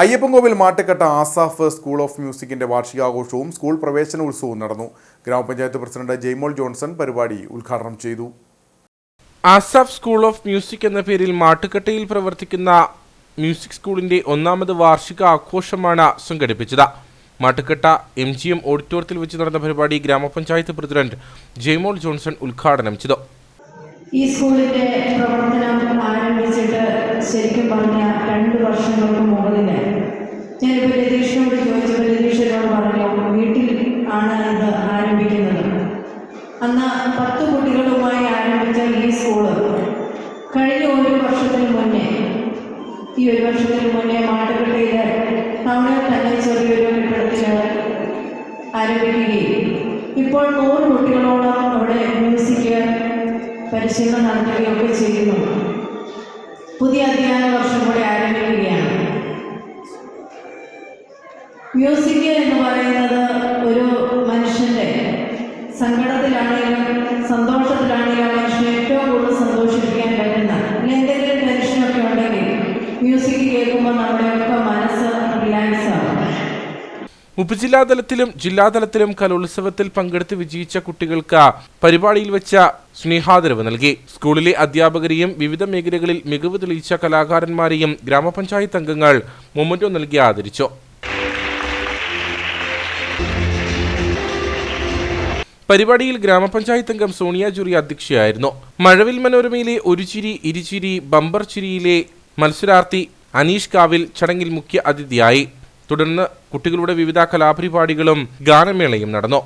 Ayyappancoil Mattukatta Asaf school of മ്യൂസിക്കിന്റെ വാർഷികാഘോഷവും school പ്രവേശനോത്സവവും നടന്നു. ഗ്രാമപഞ്ചായത്ത് പ്രസിഡന്റ് ജെയ്മോൾ ജോൺസൺ പരിപാടി ഉദ്ഘാടനം ചെയ്തു. ആസാഫ് സ്കൂൾ ഓഫ് മ്യൂസിക് എന്ന പേരിൽ മാട്ടുക്കട്ടയിൽ പ്രവർത്തിക്കുന്ന മ്യൂസിക് സ്കൂളിന്റെ ഒന്നാമത് വാർഷിക ആഘോഷമാണ് സംഘടിപ്പിച്ചത്. മാട്ടുക്കട്ട എം ജി എം ഓഡിറ്റോറിയത്തിൽ വെച്ച് നടന്ന പരിപാടി ഗ്രാമപഞ്ചായത്ത് പ്രസിഡന്റ് ജെയ്മോൾ ജോൺസൺ ഉദ്ഘാടനം ചെയ്തു. ഈ സ്കൂളിന്റെ പ്രവർത്തനം ആരംഭിച്ചിട്ട് ശരിക്കും പറഞ്ഞ രണ്ട് വർഷങ്ങൾക്ക് മുകളിൽ ഞാനിപ്പോൾ രതീഷിനോട് ചോദിച്ചപ്പോൾ രതീഷിനോട് പറഞ്ഞു വീട്ടിൽ ആണ് ഇത് ആരംഭിക്കുന്നത്. അന്ന് പത്ത് കുട്ടികളുമായി ആരംഭിച്ച ഈ സ്കൂൾ കഴിഞ്ഞ ഒരു വർഷത്തിന് മുന്നേ ഈ ഒരു വർഷത്തിന് മുന്നേ മാട്ടുകെട്ടിയിൽ ടൗണിൽ തന്നെ ചെറിയൊരു കെട്ടിടത്തിൽ ആരംഭിക്കുകയും. ഇപ്പോൾ നൂറ് കുട്ടികളോളം അവിടെ പരിശീലനം നടത്തുകയൊക്കെ ചെയ്യുന്നു. പുതിയ അധ്യയന വർഷം കൂടെ ആരംഭിക്കുകയാണ്. മ്യൂസിക് എന്ന് പറയുന്നത് ഒരു മനുഷ്യന്റെ സങ്കടത്തിലാണെങ്കിലും സന്തോഷത്തിലാണെങ്കിലും ആ മനുഷ്യനെ ഏറ്റവും കൂടുതൽ സന്തോഷിപ്പിക്കാൻ പറ്റുന്ന അല്ലെങ്കിൽ എന്തെങ്കിലും ടെൻഷനൊക്കെ ഉണ്ടെങ്കിൽ മ്യൂസിക് കേൾക്കുമ്പോൾ നമ്മുടെയൊക്കെ ഉപജില്ലാതലത്തിലും ജില്ലാതലത്തിലും കലോത്സവത്തിൽ പങ്കെടുത്ത് വിജയിച്ച കുട്ടികൾക്ക് പരിപാടിയിൽ വെച്ച സ്നേഹാദരവ് നൽകി. സ്കൂളിലെ അധ്യാപകരെയും വിവിധ മേഖലകളിൽ മികവ് തെളിയിച്ച കലാകാരന്മാരെയും ഗ്രാമപഞ്ചായത്ത് അംഗങ്ങൾ മൊമന്റോ നൽകി ആദരിച്ചു. പരിപാടിയിൽ ഗ്രാമപഞ്ചായത്ത് അംഗം സോണിയ ജുറി അധ്യക്ഷയായിരുന്നു. മഴവിൽ മനോരമയിലെ ഒരു ചിരി ഇരുചിരി ബമ്പർ ചിരിയിലെ മത്സരാർത്ഥി അനീഷ് കാവിൽ ചടങ്ങിൽ മുഖ്യ അതിഥിയായി. തുടർന്ന് കുട്ടികളുടെ വിവിധ കലാപരിപാടികളും ഗാനമേളയും നടന്നു